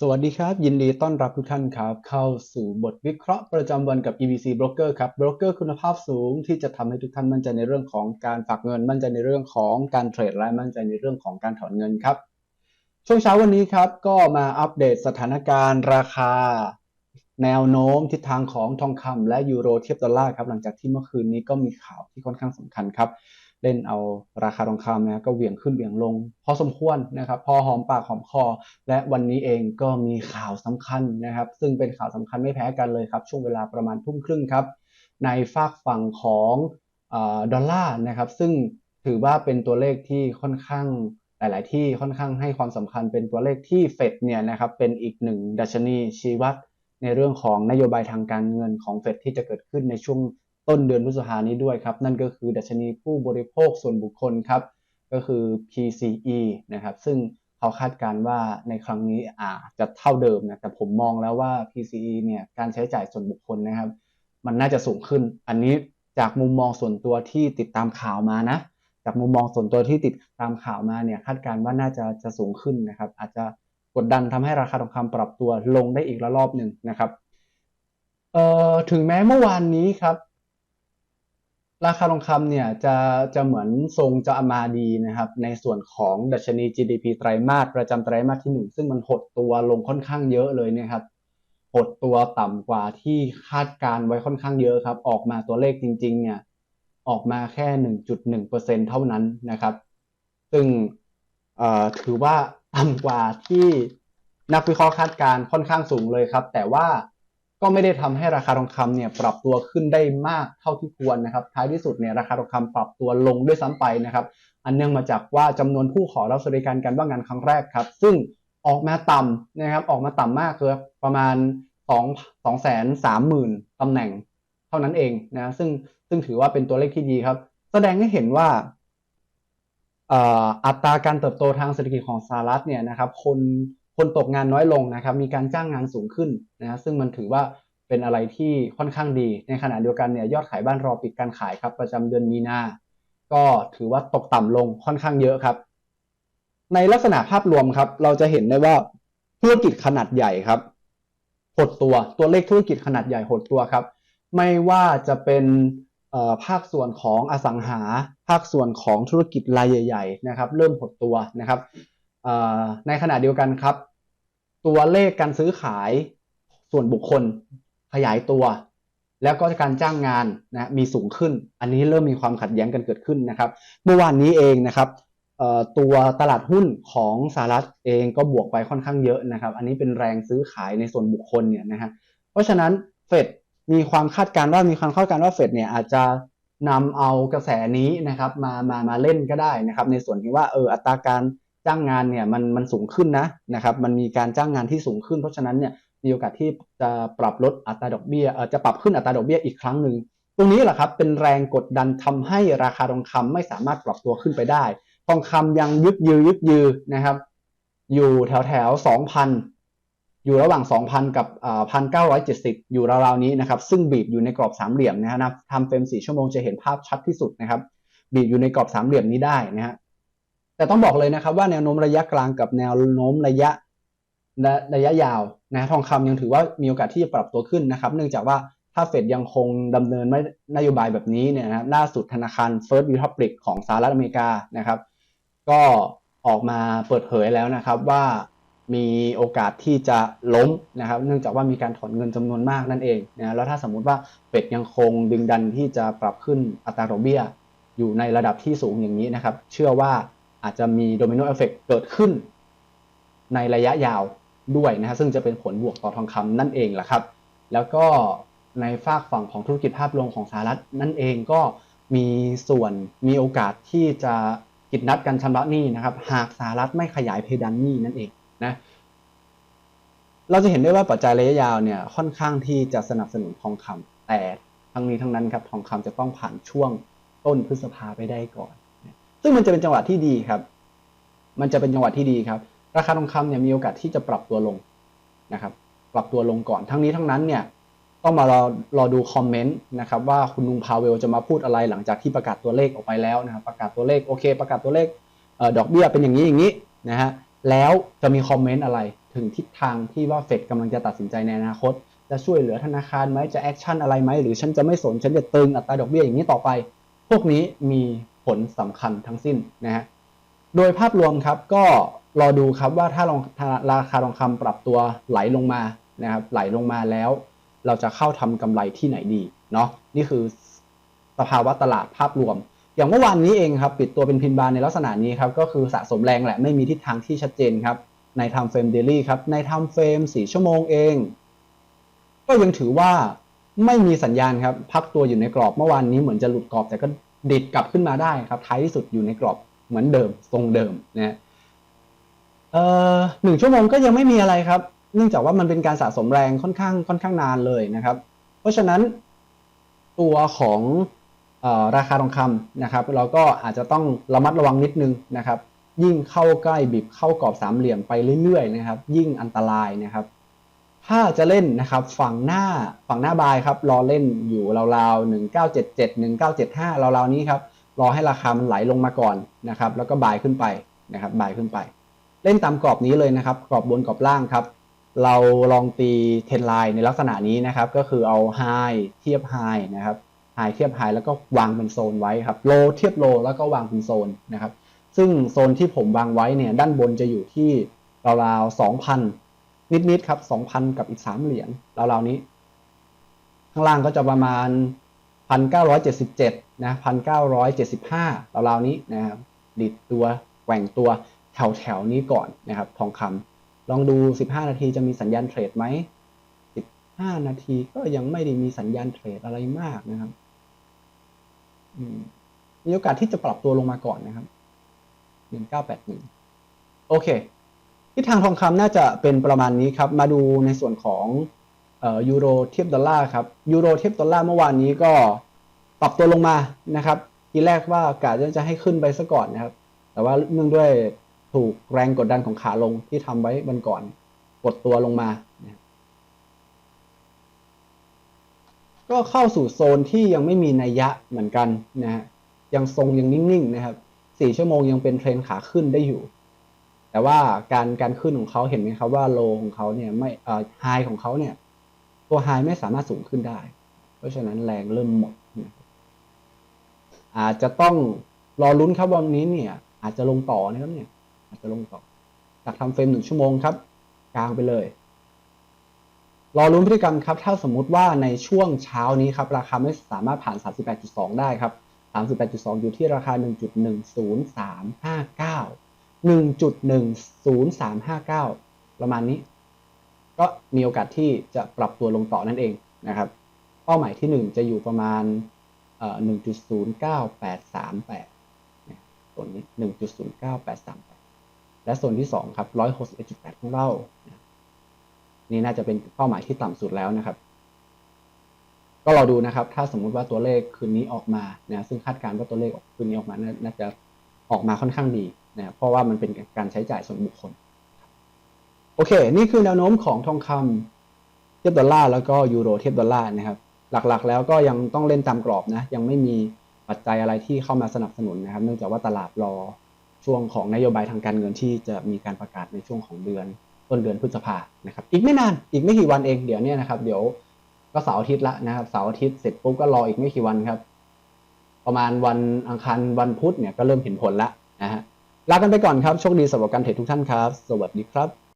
สวัสดีครับ ยินดีต้อนรับทุกท่านครับ เข้าสู่บทวิเคราะห์ประจำวันกับ EBC Broker ครับโบรกเกอร์คุณภาพสูงที่จะทำให้ทุกท่านมั่นใจในเรื่องของการฝากเงิน มั่นใจในเรื่องของการเทรดและมั่นใจในเรื่องของการถอนเงินครับ ช่วงเช้าวันนี้ครับ ก็มาอัปเดตสถานการณ์ราคา แนวโน้มทิศทางของทองคำและยูโรเทียบดอลลาร์ครับหลังจากที่เมื่อคืนนี้ก็มีข่าวที่ค่อนข้างสำคัญครับ เล่นเอาราคาทองคำนะก็เหวี่ยงขึ้นเหวี่ยงลง พอสมควรนะครับ พอหอมปากหอมคอ และวันนี้เองก็มีข่าวสำคัญนะครับ ซึ่งเป็นข่าวสำคัญไม่แพ้กันเลยครับ ช่วงเวลาประมาณทุ่มครึ่งครับ ในฝากฝั่งของอดอลลาร์นะครับ ซึ่งถือว่าเป็นตัวเลขที่ค่อนข้างหลาย ๆ ที่ค่อนข้างให้ความสำคัญเป็นตัวเลขที่เฟดเนี่ยนะครับเป็นอีกหนึ่งดัชนีชี้วัดในเรื่องของนโยบายทางการเงินของเฟดที่จะเกิดขึ้นในช่วง ต้นเดือนพฤษภานี้ด้วยครับ นั่นก็คือดัชนีผู้บริโภคส่วนบุคคลครับ ก็คือ PCE นะครับ ซึ่งเขาคาดการณ์ว่าในครั้งนี้อาจจะเท่าเดิมนะ แต่ผมมองแล้วว่า PCE เนี่ยการใช้จ่ายส่วนบุคคลนะครับ มันน่าจะสูงขึ้น อันนี้จากมุมมองส่วนตัวที่ติดตามข่าวมานะ จากมุมมองส่วนตัวที่ติดตามข่าวมาเนี่ยคาดการณ์ว่าน่าจะจะสูงขึ้นนะครับ อาจจะกดดันทำให้ราคาทองคำปรับตัวลงได้อีกระลอบหนึ่งนะครับ เอ่อถึงแม้เมื่อวานนี้ครับ ราคาทองคำเนี่ยจะจะเหมือนทรงจะมาดีนะครับ ในส่วนของดัชนี GDP ไตรมาสประจำไตรมาสที่หนึ่งซึ่งมันหดตัวลงค่อนข้างเยอะเลยเนี่ยครับ หดตัวต่ำกว่าที่คาดการไว้ค่อนข้างเยอะครับ ออกมาตัวเลขจริง ๆ เนี่ยออกมาแค่ 1.1%เท่านั้นนะครับ ซึ่งถือว่าต่ำกว่าที่นักวิเคราะห์คาดการค่อนข้างสูงเลยครับ แต่ว่า ก็ไม่ได้ทำให้ราคาทองคำเนี่ยปรับตัวขึ้นได้มากเท่าที่ควรนะครับท้ายที่สุดเนี่ยราคาทองคำปรับตัวลงด้วยซ้ำไปนะครับอันเนื่องมาจากว่าจำนวนผู้ขอรับสวัสดิการการว่างงานครั้งแรกครับ ซึ่งออกมาต่ำนะครับออกมาต่ำมากคือประมาณ2 2แสนสามหมื่นตำแหน่งเท่านั้นเองนะซึ่งซึ่งถือว่าเป็นตัวเลขที่ดีครับ แสดงให้เห็นว่าอ่ออัตราการเติบโตทางเศรษฐกิจของสหรัฐเนี่ยนะครับคน คนตกงานน้อยลงนะครับมีการจ้างงานสูงขึ้นนะซึ่งมันถือว่าเป็นอะไรที่ค่อนข้างดี ในขณะเดียวกันเนี่ยยอดขายบ้านรอปิดการขายครับ ประจำเดือนมีนา ก็ถือว่าตกต่ำลงค่อนข้างเยอะครับ ในลักษณะภาพรวมครับ เราจะเห็นได้ว่าธุรกิจขนาดใหญ่ครับหดตัวตัวเลขธุรกิจขนาดใหญ่หดตัวครับ ไม่ว่าจะเป็นเอ่อภาคส่วนของอสังหา ภาคส่วนของธุรกิจรายใหญ่ ๆ นะครับ เริ่มหดตัวนะครับ ในขณะเดียวกันครับ ตัวเลขการซื้อขายส่วนบุคคลขยายตัว แล้วก็การจ้างงานนะมีสูงขึ้น อันนี้เริ่มมีความขัดแย้งกันเกิดขึ้นนะครับ เมื่อวานนี้เองนะครับตัวตลาดหุ้นของสหรัฐเองก็บวกไปค่อนข้างเยอะนะครับ อันนี้เป็นแรงซื้อขายในส่วนบุคคลเนี่ยนะฮะเพราะฉะนั้นเฟดมีความคาดการณ์ว่ามีความคาดการณ์ว่าเฟดเนี่ยอาจจะนำเอากระแสนี้นะครับมามามาเล่นก็ได้นะครับ ในส่วนที่ว่าเอออัตราการ จ้างงานเนี่ยมันมันสูงขึ้นนะนะครับมันมีการจ้างงานที่สูงขึ้น เพราะฉะนั้นเนี่ยมีโอกาสที่จะปรับลดอัตราดอกเบี้ยเออจะปรับขึ้นอัตราดอกเบี้ยอีกครั้งหนึ่งตรงนี้แหละครับเป็นแรงกดดันทำให้ราคาทองคำไม่สามารถปรับตัวขึ้นไปได้ ทองคำยังยึกยือยึกยือนะครับ อยู่แถวแถวสองพันอยู่ระหว่าง 2,000 กับพันเก้าร้อยเจ็ดสิบอยู่ราวๆนี้นะครับ ซึ่งบีบอยู่ในกรอบสามเหลี่ยมนะครับทำเฟรมสี่ชั่วโมงจะเห็นภาพชัดที่สุดนะครับ บีบอยู่ในกรอบสามเหลี่ยมนี้ได้นะฮะ แต่ต้องบอกเลยนะครับว่าแนวโน้มระยะกลางกับแนวโน้มระยะระระยะยาวนะทองคำยังถือว่ามีโอกาสที่จะปรับตัวขึ้นนะครับ เนื่องจากว่าถ้าเฟดยังคงดำเนินนโยบายแบบนี้เนี่ยนะครับล่าสุดธนาคาร First Republic ของสหรัฐอเมริกานะครับ ก็ออกมาเปิดเผยแล้วนะครับว่ามีโอกาสที่จะล้มนะครับ เนื่องจากว่ามีการถอนเงินจำนวนมากนั่นเองนะแล้วถ้าสมมุติว่าเฟดยังคงดึงดันที่จะปรับขึ้นอัตราดอกเบี้ย อยู่ในระดับที่สูงอย่างนี้นะครับ เชื่อว่า อาจจะมีโดมิโนเอฟเฟกเกิดขึ้น ในระยะยาวด้วยนะฮะซึ่งจะเป็นผลบวกต่อทองคำนั่นเองแหละครับ แล้วก็ในฝากฝั่งของธุรกิจภาพรวมของสหรัฐนั่นเองก็มีส่วนมีโอกาสที่จะกิจนัดกันชำระหนี้นะครับ หากสหรัฐไม่ขยายเพดานหนี้นั่นเองนะเราจะเห็นได้ว่าปัจจัยระยะยาวเนี่ยค่อนข้างที่จะสนับสนุนทองคำแต่ทั้งนี้ทั้งนั้นครับทองคำจะต้องผ่านช่วงต้นพฤษภาไปได้ก่อน ซึ่งมันจะเป็นจังหวะที่ดีครับ มันจะเป็นจังหวะที่ดีครับ ราคาทองคำเนี่ยมีโอกาสที่จะปรับตัวลงนะครับ ปรับตัวลงก่อน ทั้งนี้ทั้งนั้นเนี่ยต้องมารอรอดูคอมเมนต์นะครับว่าคุณลุงพาเวลจะมาพูดอะไรหลังจากที่ประกาศตัวเลขออกไปแล้วนะครับ ประกาศตัวเลขโอเค ประกาศตัวเลขเออดอกเบี้ยเป็นอย่างนี้อย่างนี้นะฮะแล้วจะมีคอมเมนต์อะไรถึงทิศทางที่ว่าเฟดกำลังจะตัดสินใจในอนาคต จะช่วยเหลือธนาคารไหมจะแอคชั่นอะไรไหมหรือฉันจะไม่สนฉันจะตึงอัตราดอกเบี้ยอย่างนี้ต่อไป พวกนี้มี ผลสำคัญทั้งสิ้นนะฮะโดยภาพรวมครับก็รอดูครับว่าถ้าลองราคาทองคำปรับตัวไหลลงมานะครับไหลลงมาแล้ว เราจะเข้าทำกำไรที่ไหนดีเนาะนี่คือสภาวะตลาดภาพรวม อย่างเมื่อวานนี้เองครับปิดตัวเป็นพินบาร์ในลักษณะนี้ครับก็คือสะสมแรงแหละไม่มีทิศทางที่ชัดเจนครับในทำเฟรมเดลี่ครับในทำเฟรม4ชั่วโมงเอง ก็ยังถือว่าไม่มีสัญญาณครับพักตัวอยู่ในกรอบเมื่อวานนี้เหมือนจะหลุดกรอบแต่ก็ ดิดกลับขึ้นมาได้ครับท้ายที่สุดอยู่ในกรอบเหมือนเดิมทรงเดิมนะเอ่อหนึ่งชั่วโมงก็ยังไม่มีอะไรครับ เนื่องจากว่ามันเป็นการสะสมแรงค่อนข้างค่อนข้างนานเลยนะครับ เพราะฉะนั้นตัวของออราคาทองคำนะครับ เราก็อาจจะต้องระมัดระวังนิดนึงนะครับ ยิ่งเข้าใกล้บีบเข้ากรอบสามเหลี่ยมไปเรื่อยๆนะครับ ยิ่งอันตรายนะครับ ถ้าจะเล่นนะครับฝั่งหน้าฝั่งหน้าบายครับรอเล่นอยู่ราวๆหนึ่งเก้าเจ็ดเจ็ดหนึ่งเก้าเจ็ดห้าราวๆนี้ครับรอให้ราคามันไหลลงมาก่อนนะครับ แล้วก็บายขึ้นไปนะครับบายขึ้นไป เล่นตามกรอบนี้เลยนะครับ กรอบบนกรอบล่างครับ เราลองตีเทนไลน์ในลักษณะนี้นะครับ ก็คือเอาไฮเทียบไฮนะครับไฮเทียบไฮแล้วก็วางเป็นโซนไว้ครับโลเทียบโลแล้วก็วางเป็นโซนนะครับ ซึ่งโซนที่ผมวางไว้เนี่ยด้านบนจะอยู่ที่ราวๆสองพัน นิดๆครับสองพันกับอีกสามเหรียญราวๆนี้ ข้างล่างก็จะประมาณพันเก้าร้อยเจ็ดสิบเจ็ดนะพันเก้าร้อยเจ็ดสิบห้าราวๆนี้นะครับดิดตัวแกว่งตัวแถวแถวๆนี้ก่อนนะครับ ทองคำลองดูสิบห้านาทีจะมีสัญญาณเทรดไหมสิบห้านาทีก็ยังไม่ได้มีสัญญาณเทรดอะไรมากนะครับมมีโอกาสที่จะปรับตัวลงมาก่อนนะครับหนึ่งเก้าแปดหนึ่งโอเค ทิศทางทองคำน่าจะเป็นประมาณนี้ครับ มาดูในส่วนของออยูโรเทียบดอลลาร์ครับยูโรเทียบดอลลาร์เมื่อวานนี้ก็ปรับตัวลงมานะครับ ทีแรกว่ากะจะให้ขึ้นไปซะก่อนนะครับ แต่ว่าเนื่องด้วยถูกแรงกดดันของขาลงที่ทำไว้วันก่อน กดตัวลงมา ก็เข้าสู่โซนที่ยังไม่มีนัยยะเหมือนกันนะฮะยังทรงยังนิ่งๆนะครับสี่ชั่วโมงยังเป็นเทรนขาขึ้นได้อยู่ แต่ว่าการการขึ้นของเขาเห็นไหมครับว่าโลของเขาเนี่ยไม่เอ่อไฮของเขาเนี่ย ตัวไฮไม่สามารถสูงขึ้นได้ เพราะฉะนั้นแรงเริ่มหมด อาจจะต้องรอลุ้นครับวันนี้เนี่ย อาจจะลงต่อนะครับเนี่ย อาจจะลงต่อจากทำเฟรมหนึ่งชั่วโมงครับ กลางไปเลย รอลุ้นพฤติกรรมครับ ถ้าสมมุติว่าในช่วงเช้านี้ครับ ราคาไม่สามารถผ่าน 38.2 ได้ครับ 38.2 อยู่ที่ราคา 1.10359 1.10359 ประมาณนี้ ก็มีโอกาสที่จะปรับตัวลงต่อนั่นเองนะครับ เป้าหมายที่ 1 จะอยู่ประมาณเอ่อ1.09838เนี่ยส่วนนี้ 1.09838 และส่วนที่ 2 ครับ 161.8 ของเรานะนี่น่าจะเป็นเป้าหมายที่ต่ำสุดแล้วนะครับ ก็รอดูนะครับ ถ้าสมมุติว่าตัวเลขคืนนี้ออกมานะซึ่งคาดการณ์ว่าตัวเลขออกคืนนี้ออกมาน่าน่าจะออกมาค่อนข้างดี นะเพราะว่ามันเป็นการใช้จ่ายส่วนบุคคล โอเค นี่คือแนวโน้มของทองคำเทียบดอลลาร์แล้วก็ยูโรเทียบดอลลาร์นะครับ หลักๆ แล้วก็ยังต้องเล่นตามกรอบนะ ยังไม่มีปัจจัยอะไรที่เข้ามาสนับสนุนนะครับ เนื่องจากว่าตลาดรอช่วงของนโยบายทางการเงินที่จะมีการประกาศในช่วงของเดือนต้นเดือนพฤษภานะครับ อีกไม่นาน อีกไม่กี่วันเอง เดี๋ยวเนี้นะครับ เดี๋ยวก็เสาร์อาทิตย์ละนะครับ เสาร์อาทิตย์เสร็จปุ๊บก็รออีกไม่กี่วันครับ ประมาณวันอังคารวันพุธเนี่ยก็เริ่มเห็นผลละนะฮะ ลากันไปก่อนครับ โชคดีสำหรับการเทรดทุกท่านครับ สวัสดีครับ